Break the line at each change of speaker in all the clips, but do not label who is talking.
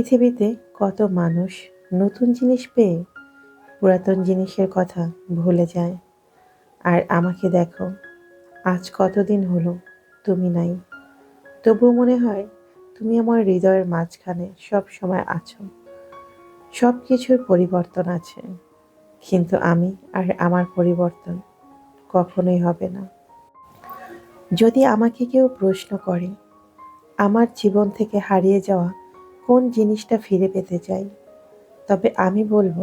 পৃথিবীতে কত মানুষ নতুন জিনিস পেয়ে পুরাতন জিনিসের কথা ভুলে যায়? আর আমাকে দেখো, আজ কতদিন হলো তুমি নাই। তবুও মনে হয় তুমি আমার হৃদয়ের মাঝখানে সব সময় আছো। সব কিছুর পরিবর্তন আছে, কিন্তু আমি আর আমার পরিবর্তন কখনোই হবে না। যদি আমাকে কেউ প্রশ্ন করে, আমার জীবন থেকে হারিয়ে যাওয়া কোন জিনিসটা ফিরে পেতে চাই? তবে আমি বলব,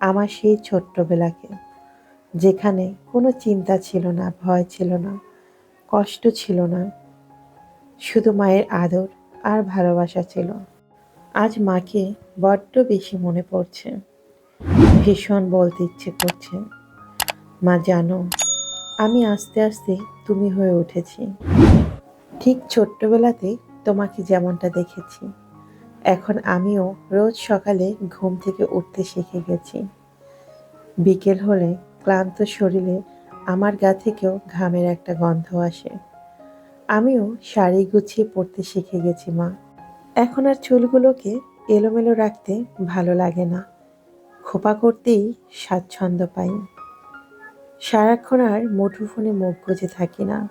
আমার সেই ছোট্টবেলাকে, যেখানে কোনো চিন্তা ছিল না, ভয় ছিল না, কষ্ট ছিল না, শুধু মায়ের আদর আর ভালোবাসা ছিল। আজ মাকে বড্ড বেশি মনে পড়ছে, ভীষণ বলতে ইচ্ছে করছে, মা, জানো, আমি আস্তে আস্তে তুমি হয়ে উঠেছি। ঠিক ছোট্টবেলাতে তোমাকে যেমনটা দেখেছি এখন আমিও রোজ সকালে ঘুম থেকে উঠতে শিখে গেছি। বিকেল হলে ক্লান্ত শরীরে আমার গা থেকেও ঘামের একটা গন্ধ আসে। আমিও শাড়ি গুছিয়ে পড়তে শিখে গেছি, মা। এখন আর চুলগুলোকে এলোমেলো রাখতে ভালো লাগে না। খোপা করতেই স্বাচ্ছন্দ্য পাই। সারাক্ষণ আর মুঠোফোনে মুখ গুজে থাকি না।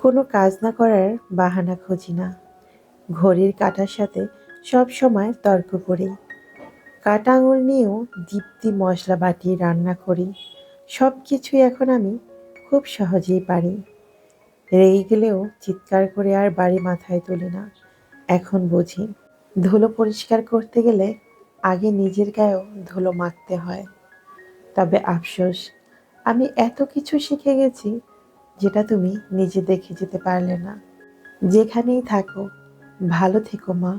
কোনো কাজ না করার বাহানা খুঁজি না। ঘড়ির কাঁটার সাথে সব সময় তর্ক করি। কাটা আঙুল নিয়েও দীপ্তি মশলা বাটিয়ে রান্না করি। সব কিছুই এখন আমি খুব সহজেই পারি। রেগে গেলেও চিৎকার করে আর বাড়ি মাথায় তুলি না। এখন বুঝি, ধুলো পরিষ্কার করতে গেলে আগে নিজের গায়েও ধুলো মাখতে হয়। তবে আফসোস, আমি এত কিছু শিখে গেছি যেটা তুমি নিজে দেখে যেতে পারলে না। যেখানেই থাকো, ভালো থেকো মা।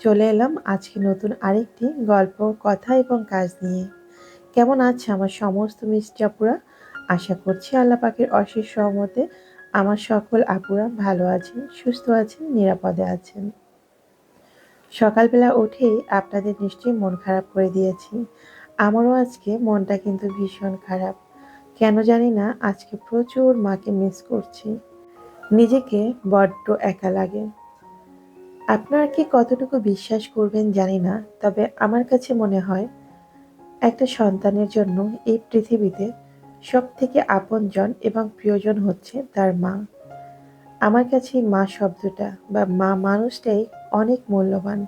চলে এলাম আজকে নতুন আরেকটি গল্প, কথা এবং কাজ নিয়ে। কেমন আছে আমার সমস্ত মিষ্টি আপুরা? আশা করছি আল্লাহ পাকের অশেষ সহমতে আমার সকল আপুরা ভালো আছেন, সুস্থ আছেন, নিরাপদে আছেন। সকালবেলা উঠেই আপনাদের নিশ্চয়ই মন খারাপ করে দিয়েছি। আমারও আজকে মনটা কিন্তু ভীষণ খারাপ। কেন জানি না, আজকে প্রচুর মাকে মিস করছি। নিজেকে বড্ড একা লাগে। আপনারা কি কতটুকু বিশ্বাস করবেন জানি না, তবে আমার কাছে মনে হয় একটা সন্তানের জন্য এই পৃথিবীতে সব থেকে আপনজন এবং প্রিয়জন হচ্ছে তার মা। আমার কাছে মা শব্দটা বা মা মানুষটাই অনেক মূল্যবান।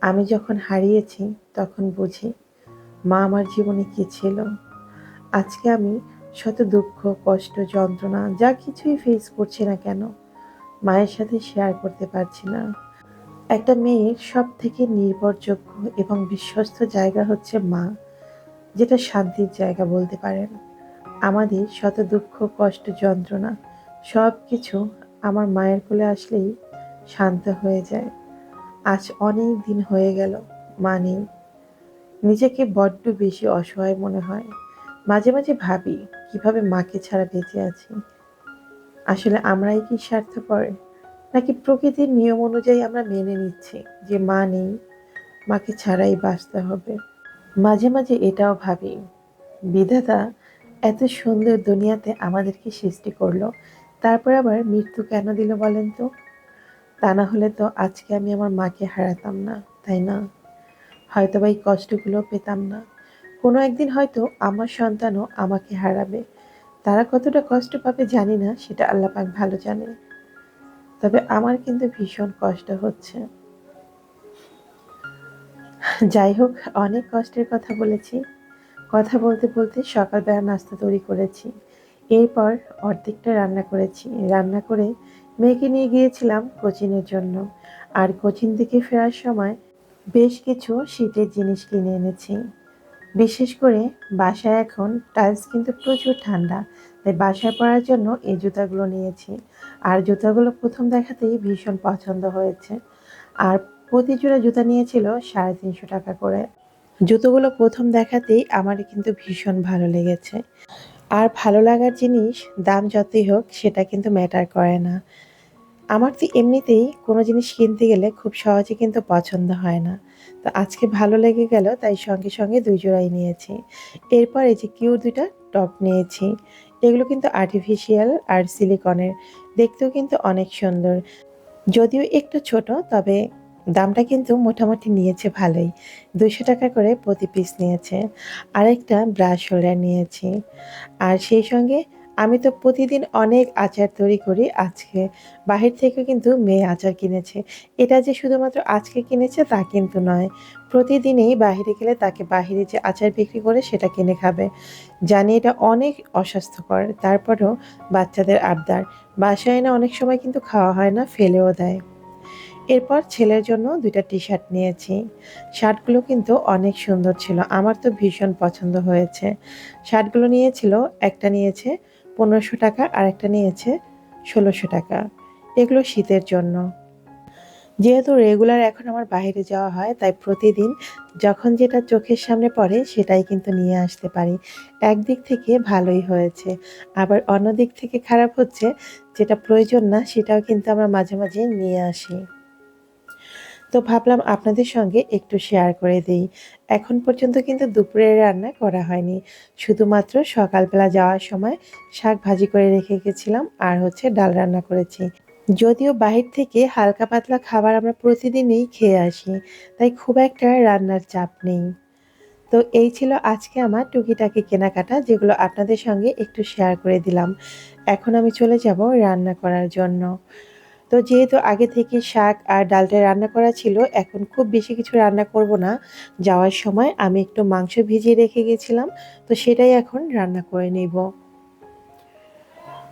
আমি যখন হারিয়েছি, তখন বুঝি মা আমার জীবনে কি ছিল। আজকে আমি শত দুঃখ, কষ্ট, যন্ত্রণা, যা কিছুই ফেস করছি না কেন, মায়ের সাথে শেয়ার করতে পারছি না। একটা মেয়ের সব থেকে নির্ভরযোগ্য এবং বিশ্বস্ত জায়গা হচ্ছে মা, যেটা শান্তির জায়গা বলতে পারেন। আমাদের শত দুঃখ, কষ্ট, যন্ত্রণা সব কিছু আমার মায়ের কোলে আসলেই শান্ত হয়ে যায়। আজ অনেক দিন হয়ে গেল, মা নেই। নিজেকে বড্ড বেশি অসহায় মনে হয়। মাঝে মাঝে ভাবি, কীভাবে মাকে ছাড়া বেঁচে আছি? আসলে আমরাই কি স্বার্থপর? নাকি প্রকৃতির নিয়ম অনুযায়ী আমরা মেনে নিচ্ছি যে মা নেই, মাকে ছাড়াই বাঁচতে হবে। মাঝে মাঝে এটাও ভাবি, বিধাতা এত সুন্দর দুনিয়াতে আমাদেরকে সৃষ্টি করল, তারপর আবার মৃত্যু কেন দিল বলেন তো? তা না হলে তো আজকে আমি আমার মাকে হারাতাম না, তাই না? হয়তো বা এই কষ্টগুলো পেতাম না। কোনো একদিন হয়তো আমার সন্তানও আমাকে হারাবে। তারা কতটা কষ্ট পাবে জানি না, সেটা আল্লাহ পাক ভালো জানে। তবে আমার কিন্তু ভীষণ কষ্ট হচ্ছে। যাই হোক, অনেক কষ্টের কথা বলেছি। কথা বলতে বলতে সকালবেলা নাস্তা তৈরি করেছি। এরপর অর্ধেকটা রান্না করেছি। রান্না করে মেয়েকে নিয়ে গিয়েছিলাম কোচিনের জন্য। আর কোচিন থেকে ফেরার সময় বেশ কিছু শীতের জিনিস কিনে এনেছি। বিশেষ করে বাসায় এখন টাইলস কিন্তু প্রচুর ঠান্ডা, তাই বাসায় পরার জন্য এই জুতাগুলো নিয়েছি। আর জুতাগুলো প্রথম দেখাতেই ভীষণ পছন্দ হয়েছে। আর প্রতি জোড়া জুতা নিয়েছিল সাড়ে তিনশো টাকা করে। জুতোগুলো প্রথম দেখাতেই আমার কিন্তু ভীষণ ভালো লেগেছে। আর ভালো লাগার জিনিস, দাম যতই হোক, সেটা কিন্তু ম্যাটার করে না। আমার তো এমনিতেই কোনো জিনিস কিনতে গেলে খুব সহজে কিন্তু পছন্দ হয় না। তো আজকে ভালো লেগে গেল, তাই সঙ্গে সঙ্গে দুই জোড়াই নিয়েছি। এরপর এই যে কিউর দুইটা টপ নিয়েছি। এগুলো কিন্তু আর্টিফিশিয়াল আর সিলিকনের দেখতেও কিন্তু অনেক সুন্দর। যদিও একটু ছোট, তবে দামটা কিন্তু মোটামুটি নিয়েছে ভালোই। দুশো টাকা করে প্রতি পিস নিয়েছে। আরেকটা ব্রাশ হোল্ডার নিয়েছি। আর সেই সঙ্গে আমি তো প্রতিদিন অনেক আচার তৈরি করি আজকে। বাহির থেকে কিন্তু মেয়ে আচার কিনেছে। এটা যে শুধুমাত্র আজকে কিনেছে তা কিন্তু নয়। প্রতিদিনই বাহিরে গেলে তাকে বাহিরে যে আচার বিক্রি করে সেটা কিনে খাবে। জানি এটা অনেক অস্বাস্থ্যকর। তারপরেও বাচ্চাদের আবদার। বাসায় না অনেক সময় কিন্তু খাওয়া হয় না, ফেলেও দেয়। এরপর ছেলের জন্য দুইটা টি শার্ট নিয়েছি। শার্টগুলো কিন্তু অনেক সুন্দর ছিল। আমার তো ভীষণ পছন্দ হয়েছে। শার্টগুলো নিয়েছিল, একটা নিয়েছে পনেরোশো টাকা আর একটা নিয়েছে ষোলোশো টাকা। এগুলো শীতের জন্য। যেহেতু রেগুলার এখন আমার বাইরে যাওয়া হয়, তাই প্রতিদিন যখন যেটা চোখের সামনে পড়ে, সেটাই কিন্তু নিয়ে আসতে পারি। একদিক থেকে ভালোই হয়েছে। আবার অন্য দিক থেকে খারাপ হচ্ছে, যেটা প্রয়োজন না, সেটাও কিন্তু আমরা মাঝে মাঝে নিয়ে আসি। তো ভাবলাম আপনাদের সঙ্গে একটু শেয়ার করে দিই। এখন পর্যন্ত কিন্তু দুপুরের রান্না করা হয়নি। শুধুমাত্র সকালবেলা যাওয়ার সময় শাক ভাজি করে রেখে গেছিলাম আর হচ্ছে ডাল রান্না করেছি। যদিও বাহির থেকে হালকা পাতলা খাবার আমরা প্রতিদিনই খেয়ে আসি, তাই খুব একটা রান্নার চাপ নেই। তো এই ছিল আজকে আমার টুকিটাকি কেনাকাটা, যেগুলো আপনাদের সঙ্গে একটু শেয়ার করে দিলাম। এখন আমি চলে যাব রান্না করার জন্য। তো যেহেতু আগে থেকে শাক আর ডালটা রান্না করা ছিল, এখন খুব বেশি কিছু রান্না করব না। যাওয়ার সময় আমি একটু মাংস ভিজিয়ে রেখে গেছিলাম, তো সেটাই এখন রান্না করে নেব।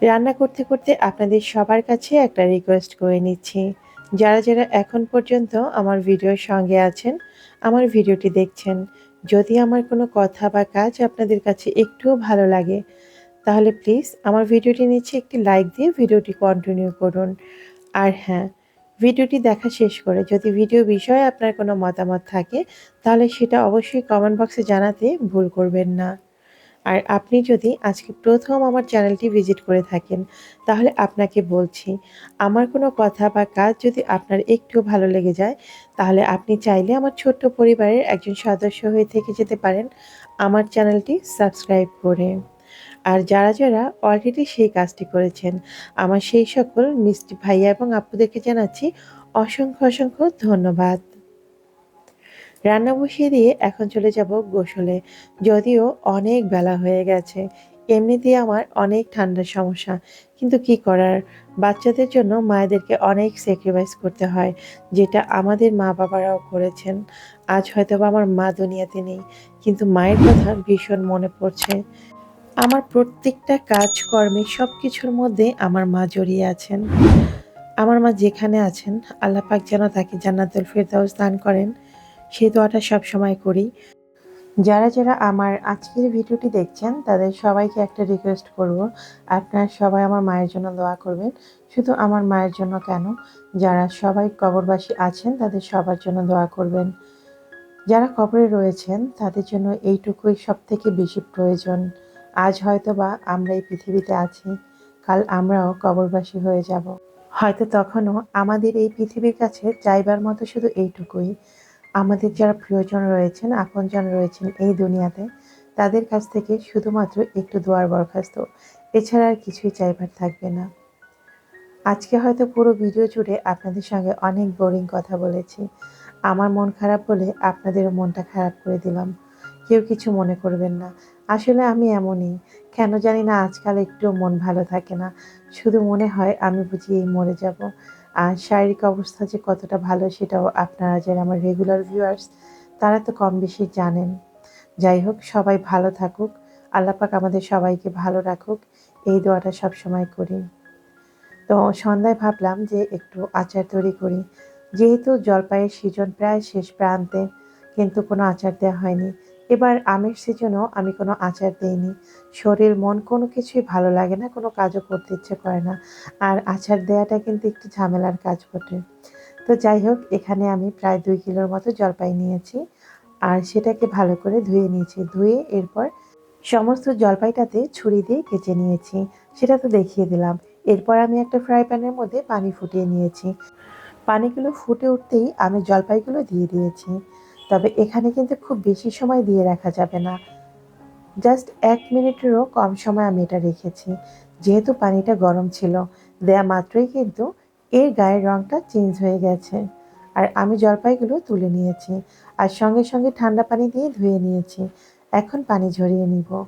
রান্না করতে করতে আপনাদের সবার কাছে একটা রিকোয়েস্ট করে নিচ্ছি। যারা যারা এখন পর্যন্ত আমার ভিডিওর সঙ্গে আছেন, আমার ভিডিওটি দেখছেন, যদি আমার কোনো কথা বা কাজ আপনাদের কাছে একটুও ভালো লাগে, তাহলে প্লিজ আমার ভিডিওটি নিচে একটি লাইক দিয়ে ভিডিওটি কন্টিনিউ করুন। আর হ্যাঁ ভিডিওটি দেখা শেষ করে যদি ভিডিও বিষয়ে আপনার কোনো মতামত থাকে, তাহলে সেটা অবশ্যই কমেন্ট বক্সে জানাতে ভুল করবেন না। আর আপনি যদি আজকে প্রথম আমার চ্যানেলটি ভিজিট করে থাকেন, তাহলে আপনাকে বলছি, আমার কোনো কথা বা কাজ যদি আপনার একটু ভালো লেগে যায়, তাহলে আপনি চাইলে আমার ছোট্ট পরিবারের একজন সদস্য হয়ে থেকে যেতে পারেন। আমার চ্যানেলটি সাবস্ক্রাইব করে। আর যারা যারা অলরেডি সেই কাজটি করেছেন, আমার সেই সকল মিষ্টি ভাইয়া এবং আপুদেরকে জানাচ্ছি অসংখ্য অসংখ্য ধন্যবাদ। রান্না বসিয়ে দিয়ে এখন চলে যাব গোসলে। যদিও অনেক বেলা হয়ে গেছে এমনিতেই আমার অনেক ঠান্ডার সমস্যা, কিন্তু কি করার? বাচ্চাদের জন্য মায়েদেরকে অনেক স্যাক্রিফাইস করতে হয়, যেটা আমাদের মা বাবারাও করেছেন। আজ হয়তো আমার মা দুনিয়াতে নেই, কিন্তু মায়ের কথা ভীষণ মনে পড়ছে। আমার প্রত্যেকটা কাজকর্মে সব কিছুর মধ্যে আমার মা জড়িয়ে আছেন। আমার মা যেখানে আছেন, আল্লাহ পাক যেন তাকে জান্নাতুল ফেরদাউস দান করেন। সেই দোয়াটা সব সময় করি। যারা যারা আমার আজকের ভিডিওটি দেখছেন, তাদের সবাইকে একটা রিকোয়েস্ট করব, আপনারা সবাই আমার মায়ের জন্য দোয়া করবেন। শুধু আমার মায়ের জন্য কেন, যারা সবাই কবরবাসী আছেন, তাদের সবার জন্য দোয়া করবেন। যারা কবরে রয়েছেন, তাদের জন্য এইটুকুই সব থেকে বেশি প্রয়োজন। আজ হয়তো বা আমরা এই পৃথিবীতে আছি, কাল আমরাও কবরবাসী হয়ে যাব। হয়তো তখনও আমাদের এই পৃথিবীর কাছে চাইবার মতো শুধু এইটুকুই। আমাদের যারা প্রিয়জন রয়েছেন, আপনজন রয়েছেন এই দুনিয়াতে, তাদের কাছ থেকে শুধুমাত্র একটু দোয়ার বরখাস্ত। এছাড়া আর কিছুই চাইবার থাকবে না। আজকে হয়তো পুরো ভিডিও জুড়ে আপনাদের সঙ্গে অনেক বোরিং কথা বলেছি। আমার মন খারাপ বলে আপনাদেরও মনটা খারাপ করে দিলাম। কেউ কিছু মনে করবেন না। আসলে আমি এমনই। কেন জানি না আজকাল একটু মন ভালো থাকে না। শুধু মনে হয় আমি বুঝি এই মরে যাব। আর শারীরিক অবস্থা যে কতটা ভালো সেটাও আপনারা যারা আমার রেগুলার ভিউয়ার্স তারা তো কম বেশি জানেন। যাই হোক, সবাই ভালো থাকুক। আল্লাপাক আমাদের সবাইকে ভালো রাখুক। এই দোয়াটা সব সময় করি। তো সন্ধ্যায় ভাবলাম যে একটু আচার তৈরি করি। যেহেতু জলপাইয়ের সিজন প্রায় শেষ প্রান্তে, কিন্তু কোনো আচার দেওয়া হয়নি। এবার আমের সিজনও আমি কোনো আচার দেইনি। শরীর, মন কোনো কিছুই ভালো লাগে না, কোনো কাজও করতে ইচ্ছে করে না। আর আচার দেওয়াটা কিন্তু একটু ঝামেলার কাজ বটে। তো যাই হোক, এখানে আমি প্রায় দুই কিলোর মতো জলপাই নিয়েছি আর সেটাকে ভালো করে ধুয়ে নিয়েছি। ধুয়ে এরপর সমস্ত জলপাইটাতে ছুরি দিয়ে কেচে নিয়েছি। সেটা তো দেখিয়ে দিলাম। এরপর আমি একটা ফ্রাই প্যানের মধ্যে পানি ফুটিয়ে নিয়েছি। পানিগুলো ফুটে উঠতেই আমি জলপাইগুলো দিয়ে দিয়েছি। তবে এখানে কিন্তু খুব বেশি সময় দিয়ে রাখা যাবে না। জাস্ট এক মিনিটেরও কম সময় আমি এটা রেখেছি। যেহেতু পানিটা গরম ছিল, দেয়া মাত্রই কিন্তু এর গায়ের রঙটা চেঞ্জ হয়ে গেছে। আর আমি জলপাইগুলো তুলে নিয়েছি আর সঙ্গে সঙ্গে ঠান্ডা পানি দিয়ে ধুয়ে নিয়েছি। এখন পানি ঝরিয়ে নিব।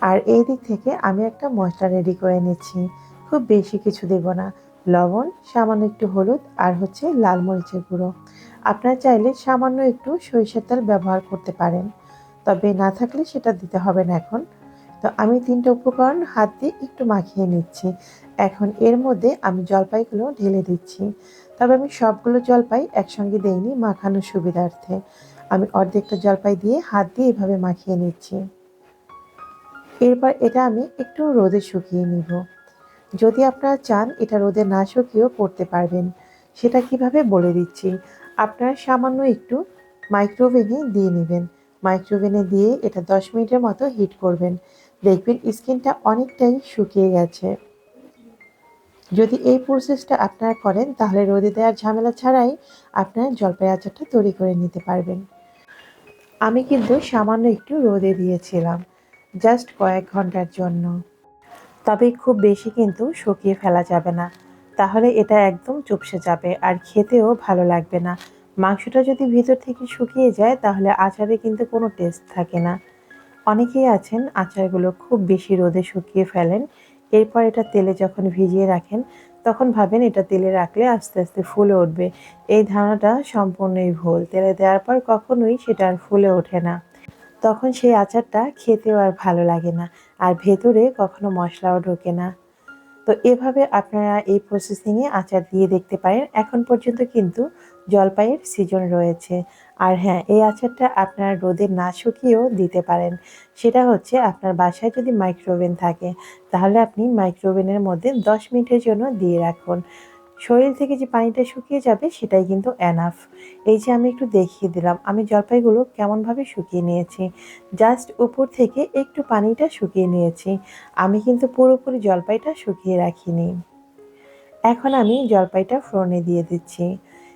আর এই দিক থেকে আমি একটা মশলা রেডি করে নিচ্ছি। খুব বেশি কিছু দেব না। লবণ, সামান্য একটু হলুদ আর হচ্ছে লাল মরিচের গুঁড়ো। আপনারা চাইলে সামান্য একটু সরিষার তেল ব্যবহার করতে পারেন। তবে না থাকলে সেটা দিতে হবে না এখন। তো আমি তিনটে উপকরণ হাত দিয়ে একটু মাখিয়ে নিচ্ছি। এখন এর মধ্যে আমি জলপাইগুলো ঢেলে দিচ্ছি। তবে আমি সবগুলো জলপাই একসঙ্গে দেইনি মাখানোর সুবিধার্থে। আমি অর্ধেকটা জলপাই দিয়ে হাত দিয়ে এভাবে মাখিয়ে নিচ্ছি। এরপর এটা আমি একটু রোদে শুকিয়ে নিব। যদি আপনারা চান এটা রোদে না শুকিয়েও করতে পারবেন, সেটা কীভাবে বলে দিচ্ছি? আপনারা সামান্য একটু মাইক্রোওভেনে দিয়ে নেবেন। মাইক্রোওভেনে দিয়ে এটা দশ মিনিটের মতো হিট করবেন। দেখবেন স্কিনটা অনেকটাই শুকিয়ে গেছে। যদি এই প্রসেসটা আপনারা করেন, তাহলে রোদে দেওয়ার ঝামেলা ছাড়াই আপনারা জলপাই আচারটা তৈরি করে নিতে পারবেন। আমি কিন্তু সামান্য একটু রোদে দিয়েছিলাম জাস্ট কয়েক ঘণ্টার জন্য। তবে খুব বেশি কিন্তু শুকিয়ে ফেলা যাবে না। তাহলে এটা একদম চুপসে যাবে আর খেতেও ভালো লাগবে না। মাংসটা যদি ভিতর থেকে শুকিয়ে যায়, তাহলে আচারে কিন্তু কোনো টেস্ট থাকে না। অনেকেই আছেন, আচারগুলো খুব বেশি রোদে শুকিয়ে ফেলেন, এরপর এটা তেলে যখন ভিজিয়ে রাখেন, তখন ভাবেন এটা তেলে রাখলে আস্তে আস্তে ফুলে উঠবে। এই ধারণাটা সম্পূর্ণই ভুল। তেলে দেওয়ার পর কখনোই সেটা আর ফুলে ওঠে না। তখন সেই আচারটা খেতেও আর ভালো লাগে না, আর ভেতরে কখনো মশলাও ঢোকে না। তো এভাবে আপনারা এই প্রসেসিংয়ে আচার দিয়ে দেখতে পারেন। এখন পর্যন্ত কিন্তু জলপাইয়ের সিজন রয়েছে। আর হ্যাঁ এই আচারটা আপনারা রোদে না শুকিয়েও দিতে পারেন। সেটা হচ্ছে আপনার বাসায় যদি মাইক্রোওভেন থাকে, তাহলে আপনি মাইক্রোওভেনের মধ্যে দশ মিনিটের জন্য দিয়ে রাখুন। শরীর থেকে যে পানিটা শুকিয়ে যাবে সেটাই কিন্তু অ্যানাফ এই যে আমি একটু দেখিয়ে দিলাম, আমি জলপাইগুলো কেমনভাবে শুকিয়ে নিয়েছি। জাস্ট উপর থেকে একটু পানিটা শুকিয়ে নিয়েছি। আমি কিন্তু পুরোপুরি জলপাইটা শুকিয়ে রাখিনি। এখন আমি জলপাইটা ফোড়নে দিয়ে দিচ্ছি।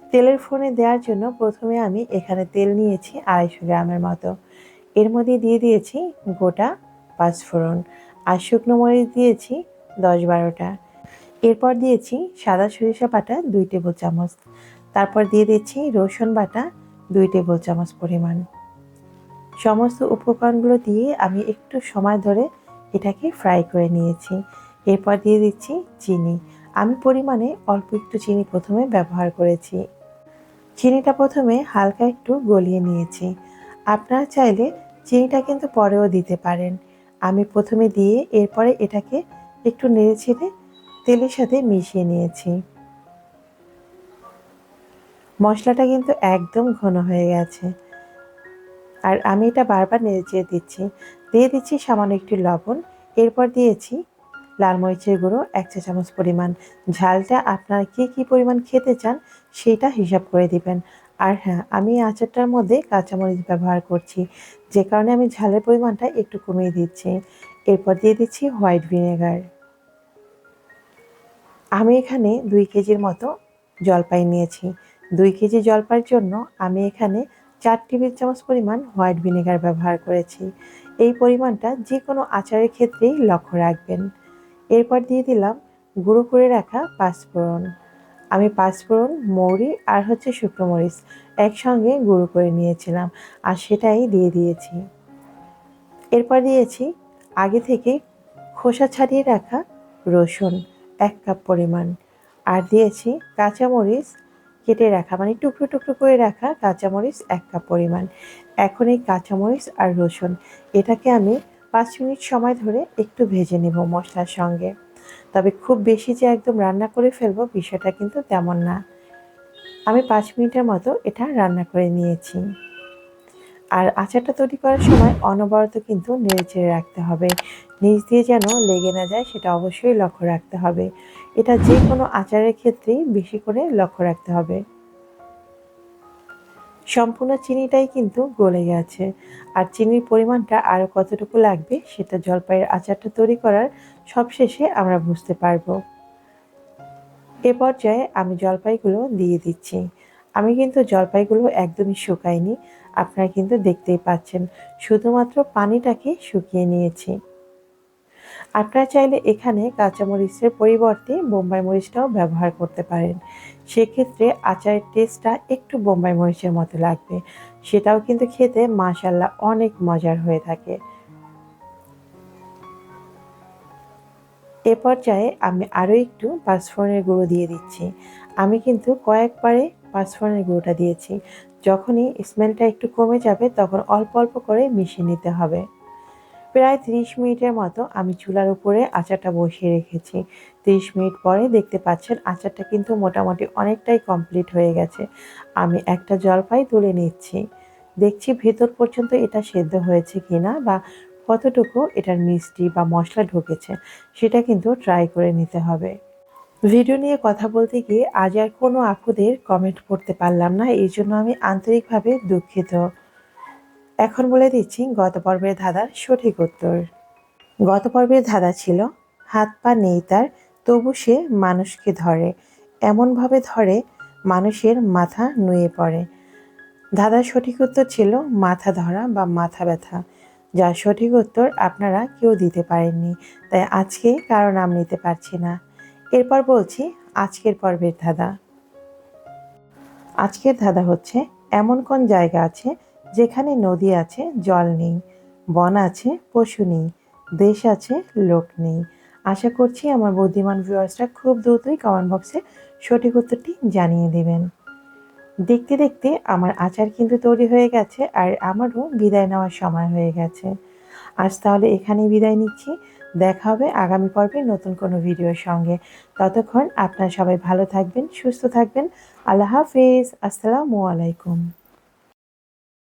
তেলের ফোড়নে দেওয়ার জন্য প্রথমে আমি এখানে তেল নিয়েছি আড়াইশো গ্রামের মতো। এর মধ্যে দিয়ে দিয়েছি গোটা পাঁচফোড়ন। আর শুকনো মরিচ দিয়েছি দশ বারোটা। এরপর দিয়েছি সাদা সরিষা বাটা দুই টেবিল চামচ। তারপর দিয়ে দিচ্ছি রসুন বাটা দুই টেবিল চামচ পরিমাণ। সমস্ত উপকরণগুলো দিয়ে আমি একটু সময় ধরে এটাকে ফ্রাই করে নিয়েছি। এরপর দিয়ে দিচ্ছি চিনি। আমি পরিমাণে অল্প একটু চিনি প্রথমে ব্যবহার করেছি। চিনিটা প্রথমে হালকা একটু গলিয়ে নিয়েছি। আপনারা চাইলে চিনিটা কিন্তু পরেও দিতে পারেন। আমি প্রথমে দিয়ে এরপরে এটাকে একটু নেড়ে ছেড়ে তেলের সাথে মিশিয়ে নিয়েছি। মশলাটা কিন্তু একদম ঘন হয়ে গেছে। আর আমি এটা বারবার নেড়ে দিচ্ছি। দিয়ে দিচ্ছি সামান্য একটু লবণ। এরপর দিয়েছি লাল মরিচের গুঁড়ো, এক চা চামচ পরিমাণ। ঝালটা আপনারা কী কী পরিমাণ খেতে চান সেটা হিসাব করে দিবেন। আর হ্যাঁ আমি আচারটার মধ্যে কাঁচামরিচ ব্যবহার করছি। যে কারণে আমি ঝালের পরিমাণটা একটু কমিয়ে দিচ্ছি। এরপর দিয়ে দিচ্ছি হোয়াইট ভিনেগার। আমি এখানে দুই কেজির মতো জলপাই নিয়েছি। দুই কেজি জলপাইয়ের জন্য আমি এখানে চার টেবিল চামচ পরিমাণ হোয়াইট ভিনেগার ব্যবহার করেছি। এই পরিমাণটা যে কোনো আচারের ক্ষেত্রেই লক্ষ্য রাখবেন। এরপর দিয়ে দিলাম গুঁড়ো করে রাখা পাঁচফোড়ন। আমি পাঁচফোড়ন, মৌরি আর হচ্ছে শুকনো মরিচ একসঙ্গে গুঁড়ো করে নিয়েছিলাম আর সেটাই দিয়ে দিয়েছি। এরপর দিয়েছি আগে থেকে খোসা ছাড়িয়ে রাখা রসুন। এক কাপ পরিমাণ। আর দিয়েছি কাঁচামরিচ কেটে রাখা মানে টুকরো টুকরো করে রাখা কাঁচামরিচ এক কাপ পরিমাণ। এখন এই কাঁচামরিচ আর রসুন, এটাকে আমি পাঁচ মিনিট সময় ধরে একটু ভেজে নেব মশলার সঙ্গে। তবে খুব বেশি যে একদম রান্না করে ফেলব বিষয়টা কিন্তু তেমন না। আমি পাঁচ মিনিটের মতো এটা রান্না করে নিয়েছি। আর আচারটা তৈরি করার সময় অনবরত কিন্তু নেড়ে চেড়ে রাখতে হবে। নিচ দিয়ে যেন লেগে না যায় সেটা অবশ্যই লক্ষ্য রাখতে হবে। এটা যে কোনো আচারের ক্ষেত্রেই বেশি করে লক্ষ্য রাখতে হবে। সম্পূর্ণ চিনিটাই কিন্তু গলে গেছে। আর চিনির পরিমাণটা আরও কতটুকু লাগবে সেটা জলপাইয়ের আচারটা তৈরি করার সবশেষে আমরা বুঝতে পারব। এ পর্যায়ে আমি জলপাইগুলো দিয়ে দিচ্ছি। আমি কিন্তু জলপাইগুলো একদমই শুকাইনি। আপনারা কিন্তু দেখতেই পাচ্ছেন, শুধুমাত্র পানিটাকে শুকিয়ে নিয়েছি। আপনারা চাইলে এখানে কাঁচামরিচের পরিবর্তে বোম্বাই মরিচটাও ব্যবহার করতে পারেন। সেক্ষেত্রে আচারের টেস্টটা একটু বোম্বাই মরিচের মতো লাগবে। সেটাও কিন্তু খেতে মাশাল্লাহ অনেক মজার হয়ে থাকে। এ পর্যায়ে আমি আরও একটু পাঁচফোড়নের গুঁড়ো দিয়ে দিচ্ছি। আমি কিন্তু কয়েকবারে পাঁচফোড়নের গুঁড়োটা দিয়েছি। যখনই স্মেলটা একটু কমে যাবে তখন অল্প অল্প করে মিশিয়ে নিতে হবে। প্রায় তিরিশ মিনিটের মতো আমি চুলার উপরে আচারটা বসিয়ে রেখেছি। তিরিশ মিনিট পরে দেখতে পাচ্ছেন আচারটা কিন্তু মোটামুটি অনেকটাই কমপ্লিট হয়ে গেছে। আমি একটা জলপাই তুলে নিচ্ছি। দেখছি ভেতর পর্যন্ত এটা সেদ্ধ হয়েছে কিনা বা কতটুকু এটার মিষ্টি বা মশলা ঢুকেছে, সেটা কিন্তু ট্রাই করে নিতে হবে। ভিডিও নিয়ে কথা বলতে গিয়ে আজ আর কোনো আপুদের কমেন্ট করতে পারলাম না, এই জন্য আমি আন্তরিকভাবে দুঃখিত। এখন বলে দিচ্ছি, গত পর্বের ধাঁধার সঠিক উত্তর। গত পর্বের ধাঁধা ছিল, হাত পা নেই তার, তবু সে মানুষকে ধরে। এমনভাবে ধরে, মানুষের মাথা নুয়ে পড়ে। ধাঁধার সঠিক উত্তর ছিল, মাথা ধরা বা মাথা ব্যথা। যার সঠিক উত্তর আপনারা কেউ দিতে পারেননি, তাই আজকে কারও নাম নিতে পারছি না। এরপর বলছি, আজকের পর্বের ধাঁধা। আজকের ধাঁধা হচ্ছে, এমন কোন জায়গা আছে যেখানে নদী আছে, জল নেই, বন আছে, পশু নেই, দেশ আছে, লোক নেই। আশা করছি আমার বুদ্ধিমান ভিউয়ার্সরা খুব দ্রুতই কমেন্ট বক্সে সঠিক উত্তরটি জানিয়ে দেবেন। দেখতে দেখতে আমার আচার কিন্তু তৈরি হয়ে গেছে আর আমারও বিদায় নেওয়ার সময় হয়ে গেছে। আজ তাহলে এখানেই বিদায় নিচ্ছি। দেখা হবে আগামী পর্বে নতুন কোনো ভিডিওর সঙ্গে। ততক্ষণ আপনারা সবাই ভালো থাকবেন, সুস্থ থাকবেন। আল্লাহ হাফিজ। আসসালামু আলাইকুম।